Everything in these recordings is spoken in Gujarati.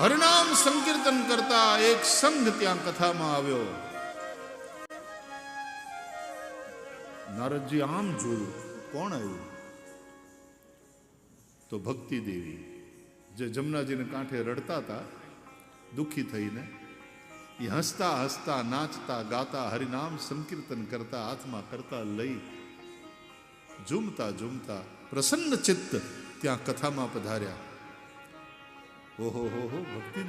હરિનામ સંકીર્તન કરતા એક સંઘ ત્યાં કથામાં આવ્યો. નારદજી આમ જોયું, કોણ આવ્યું? તો ભક્તિ દેવી, જે જમનાજીને કાંઠે રડતા હતા, દુઃખી થઈને એ હસતા હસતા, નાચતા ગાતા, હરિનામ સંકીર્તન કરતા હાથમાં કરતા લઈ ઝૂમતા ઝૂમતા, પ્રસન્ન ચિત્ત ત્યાં કથામાં પધાર્યા. ઓહો ભક્તિ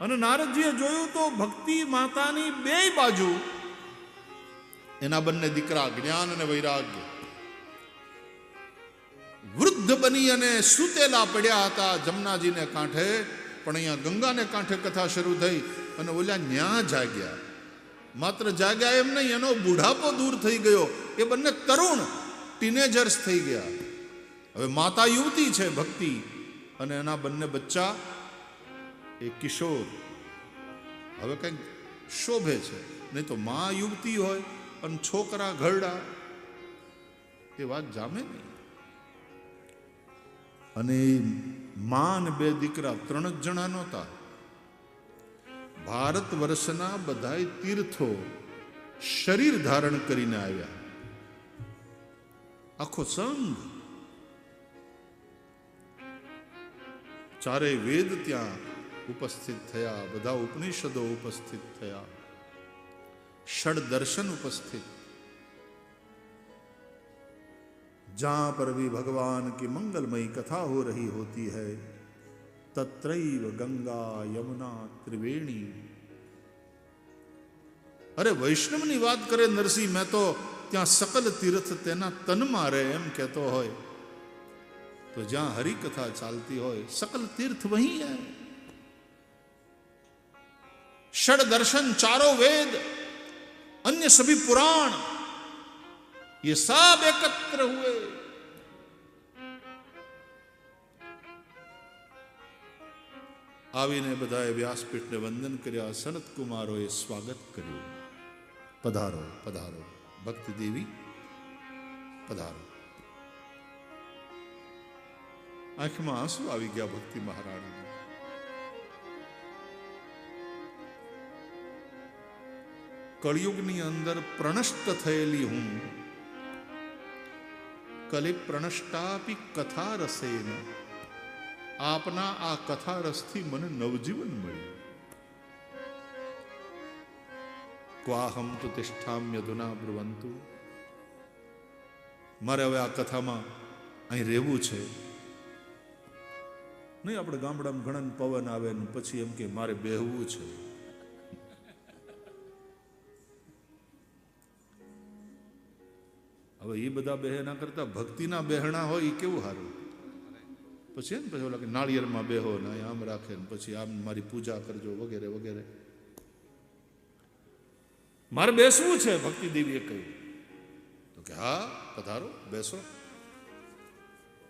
અને નારદજીએ જોયું તો ભક્તિ માતાની બે બાજુ. એના બંને દીકરા જ્ઞાન અને વૈરાગ્ય. વૃદ્ધ બની અને સૂતેલા પડ્યા હતા જમનાજીને કાંઠે, પણ અહીંયા ગંગાને કાંઠે કથા શરૂ થઈ અને ઓલા ન્યા જાગ્યા. માત્ર જાગ્યા એમ નહીં, એનો બુઢાપો દૂર થઈ ગયો. એ બંને તરુણ ટીનેજર્સ થઈ ગયા. હવે માતા યુવતી છે ભક્તિ અને એના બંને બચ્ચા એ કિશોર. હવે કંઈક શોભે છે. નહીં તો મા યુવતી હોય અને છોકરા ઘરડા. એ વાત જામે નહીં. અને મા અને બે દીકરા ત્રણ જ જણા નહોતા. ભારત વર્ષના બધાય તીર્થો શરીર ધારણ કરીને આવ્યા. આખો સંઘ ચારે વેદ ત્યાં ઉપસ્થિત થયા બધા ઉપનિષદો ઉપસ્થિત થયા षड दर्शन उपस्थित जहां पर भी भगवान की मंगलमयी कथा हो रही होती है तत्रैव गंगा यमुना त्रिवेणी અરે વૈષ્ણવની વાત કરે નરસિંહ મેં તો ત્યાં સકલ તીર્થ તેના તનમાં રહે એમ કહેતો હોય તો જ્યાં હરિકથા ચાલતી હોય सकल तीर्थ वही है षड दर्शन चारों वेद अन्य सभी पुराण ये सब एकत्र हुए આવીને બધાએ વ્યાસપીઠને વંદન કર્યા સનત કુમારોએ સ્વાગત કર્યું પધારો પધારો ભક્તિ દેવી પધારો આંખમાં આંસુ આવી ગયા ભક્તિ મહારાણી કળિયુગની અંદર પ્રણષ્ટ થયેલી હું. કલે પ્રણષ્ટાપી કથા રસેન આપના આ કથા રસથી મને નવજીવન મળ્યું. ક્વાહમ તો તિષ્ઠામ્ય ધુના બ્રુવંતુ. મારે હવે આ કથામાં અહીં રહેવું છે. નહીં, આપણે ગામડામાં ઘણા પવન આવે ને પછી એમ કે મારે બેહવું છે. હવે એ બધા બહેના કરતા ભક્તિના બહેણા હોય એ કેવું સારું? પછી એમ પછી ઓલા કે નાળિયેરમાં બેહો ને આમ રાખે ને પછી આમ મારી પૂજા કરજો વગેરે વગેરે. મારે બેસવું છે, ભક્તિ દેવીએ કહ્યું. તો કે હા, પધારો, બેસો.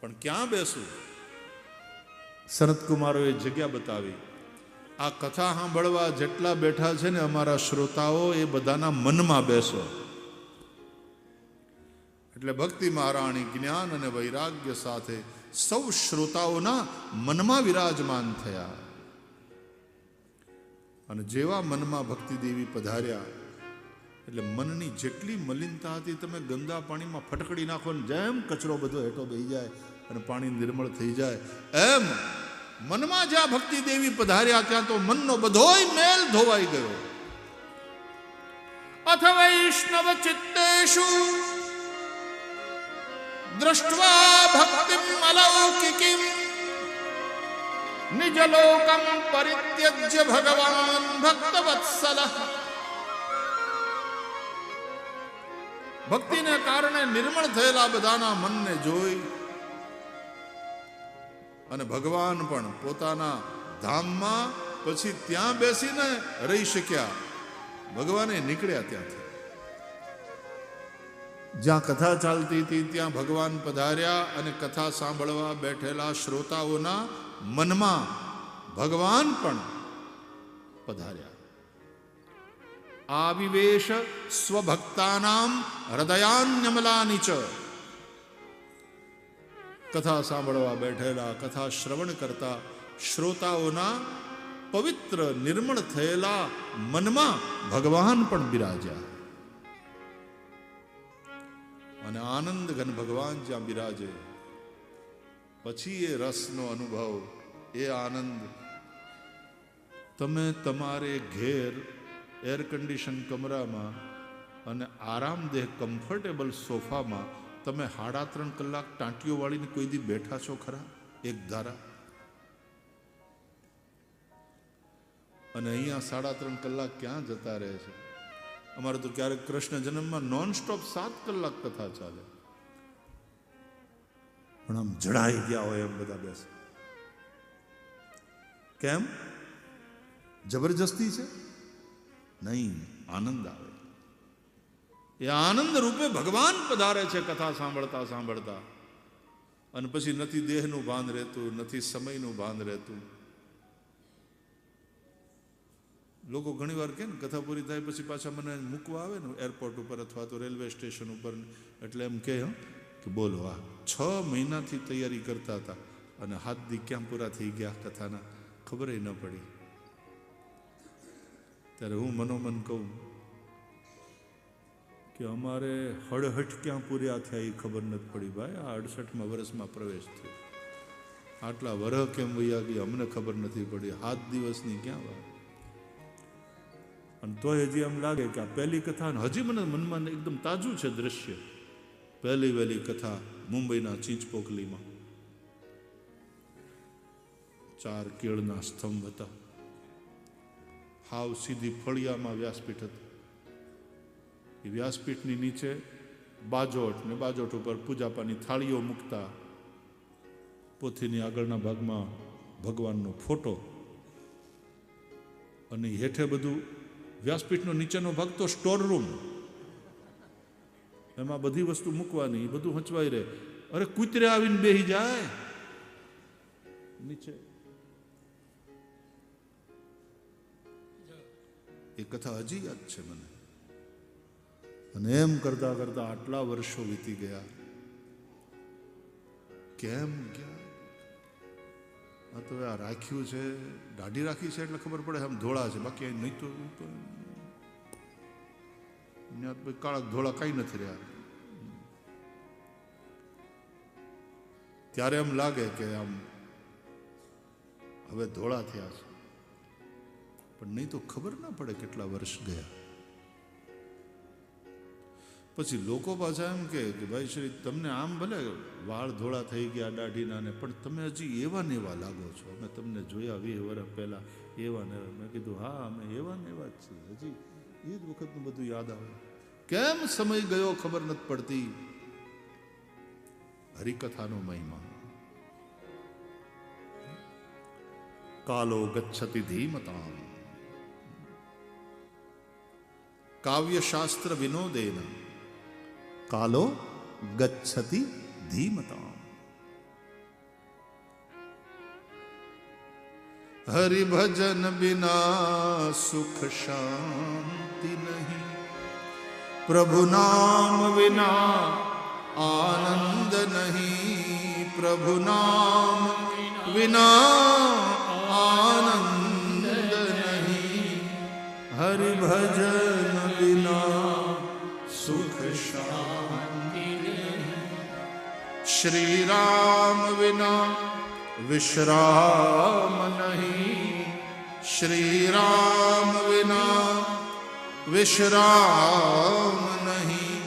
પણ ક્યાં બેસવું? સનતકુમારોએ જગ્યા બતાવી. આ કથા સાંભળવા જેટલા બેઠા છે ને અમારા શ્રોતાઓ એ બધાના મનમાં બેસો. એટલે ભક્તિ મહારાણી જ્ઞાન અને વૈરાગ્ય સાથે સૌ શ્રોતાઓના મનમાં વિરાજમાન થયા. અને જેવા મનમાં ભક્તિ દેવી પધાર્યા, એટલે મનની જેટલી મલિનતા હતી, તમે ગંદા પાણીમાં ફટકડી નાખો ને જેમ કચરો બધો હેઠો બેહી જાય અને પાણી નિર્મળ થઈ જાય. એમ મનમાં જ્યાં ભક્તિ દેવી પધાર્યા ત્યાં તો મનનો બધોય મેલ ધોવાઈ ગયો. અથ ચિત્તેશુ દ્રષ્ટવા ભક્તિમ અલૌકિકિમ નિજલોકમ પરિત્યજ્ય ભગવાન ભક્તવત્સલ. ભક્તિને કારણે નિર્મળ થયેલા બધાના મનને જોઈ અને ભગવાન પણ પોતાના ધામમાં પછી ત્યાં બેસીને રહી શક્યા. ભગવાને નીકળ્યા ત્યાંથી. જ્યાં કથા ચાલતી હતી, ત્યાં ભગવાન પધાર્યા અને કથા સાંભળવા બેઠેલા શ્રોતાઓના મનમાં ભગવાન પણ પધાર્યા. આવિવેશ સ્વભક્તાનામ હૃદયાન્યમલાની ચ. કથા સાંભળવા બેઠેલા, કથા શ્રવણ કરતા શ્રોતાઓના પવિત્ર નિર્મળ થયેલા મનમાં ભગવાન પણ બિરાજ્યા. અને આનંદ ઘન ભગવાન જ્યાં બિરાજે, પછી એ રસનો અનુભવ, એ આનંદ. તમે તમારે ઘેર એર કન્ડિશન કમરામાં અને આરામદેહ કમ્ફર્ટેબલ સોફામાં તમે સાડા ત્રણ કલાક ટાંટીઓ વાળીને કોઈ દી બેઠા છો ખરા? એક ધારા. અને અહીંયા સાડા ત્રણ કલાક ક્યાં જતા રહે છે? અમારે તો ક્યારેક કૃષ્ણ જન્મમાં નોન સ્ટોપ સાત કલાક કથા ચાલે. પણ આમ જડાઈ ગયા હોય એમ બધા બેસે. કેમ? જબરજસ્તી છે? નહીં, આનંદ આવે. એ આનંદ રૂપે ભગવાન પધારે છે કથા સાંભળતા સાંભળતા. અને પછી નથી દેહનું ભાન રહેતું, નથી સમયનું ભાન રહેતું. લોકો ઘણીવાર કે ને કથા પૂરી થાય પછી પાછા મને મૂકવા આવે ને એરપોર્ટ ઉપર અથવા તો રેલવે સ્ટેશન ઉપર એટલે એમ કહે કે બોલો, આ છ મહિનાથી તૈયારી કરતા હતા અને હાથ દી ક્યાં પૂરા થઈ ગયા કથાના? ખબર ન પડી. ત્યારે હું મનોમન કહું કે અમારે હળહઠ ક્યાં પૂર્યા થયા એ ખબર નથી પડી ભાઈ. આ અડસઠમાં વર્ષમાં પ્રવેશ થયો. આટલા વરહ કેમ વૈયા ગઈ અમને ખબર નથી પડી. હાથ દિવસની ક્યાં વાત? અને તોય હજી એમ લાગે કે આ પહેલી કથા હજી મને મનમાં એકદમ તાજું છે દ્રશ્ય. પહેલી વહેલી કથા મુંબઈના ચીંચપોકલીમાં. ચાર કેળના સ્તંભ હતા. હાવ સીધી ફળિયામાં વ્યાસપીઠ હતું. એ વ્યાસપીઠની નીચે બાજોટ ને બાજોટ ઉપર પૂજાપાની થાળીઓ મૂકતા પોથીની આગળના ભાગમાં ભગવાનનો ફોટો. અને હેઠે બધું વ્યાસપીઠનો નીચેનો ભાગ તો સ્ટોર રૂમ. એમાં બધી વસ્તુ મૂકવાની બધું હંચવાઈ રહે. અરે કૂતરે આવીને બેહી જાય. નીચે. એ કથા હજી યાદ છે મને. અને એમ કરતા કરતા આટલા વર્ષો વીતી ગયા. કેમ ગયા? આ તો આ રાખ્યું છે, દાઢી રાખી છે એટલે ખબર પડે, આમ ધોળા છે, બાકી નહીં તો કાળા ધોળા કાંઈ નથી રહ્યા. ત્યારે એમ લાગે કે આમ હવે ધોળા થયા છે. પણ નહીં તો ખબર ના પડે કેટલા વર્ષ ગયા. પછી લોકો પાછા એમ કે ભાઈ શ્રી, તમને આમ ભલે વાળ ધોળા થઈ ગયા દાઢીના ને, પણ તમે હજી એવા ને એવા લાગો છો. અમે તમને જોયા વીસ વર્ષ પહેલા એવા ને મેં કીધું, હા, અમે એવા ને એવા જ છીએ. હજી એ જ વખતનું બધું યાદ આવે. કેમ સમય ગયો ખબર નથી પડતી? હરિકથાનો મહિમા. કાલો ગચ્છતિ ધીમતામ. કાવ્યશાસ્ત્ર વિનોદેન. કાલો ગચ્છતિ ધીમતામ હરિભજન બિના સુખ શાંતિ નહીં પ્રભુ નામ વિના આનંદ નહીં પ્રભુ નામ વિના આનંદ નહીં હરિભજન બિના શ્રી રામ વિના વિશ્રામ નહીં શ્રી રામ વિના વિશ્રામ નહીં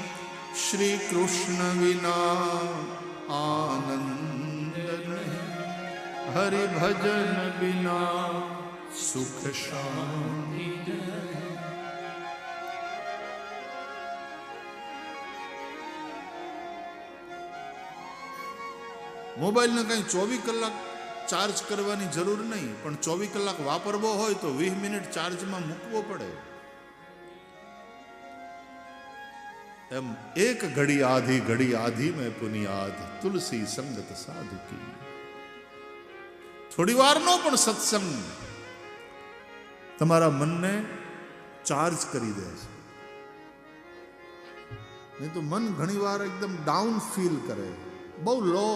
શ્રી કૃષ્ણ વિના આનંદ નહીં હરિભજન બિના સુખ શાંતિ મોબાઈલને કંઈ ચોવીસ કલાક ચાર્જ કરવાની જરૂર નહીં, પણ ચોવીસ કલાક વાપરવો હોય તો વીસ મિનિટ ચાર્જમાં મૂકવો પડે. એમ એક ઘડી આધી ઘડી આધી મેં પુનિયાદ, તુલસી સંગત સાધુ કી. થોડી વારનો પણ સત્સંગ તમારા મનને ચાર્જ કરી દે છે. નહીં તો મન ઘણીવાર એકદમ ડાઉન ફીલ કરે. બહુ લો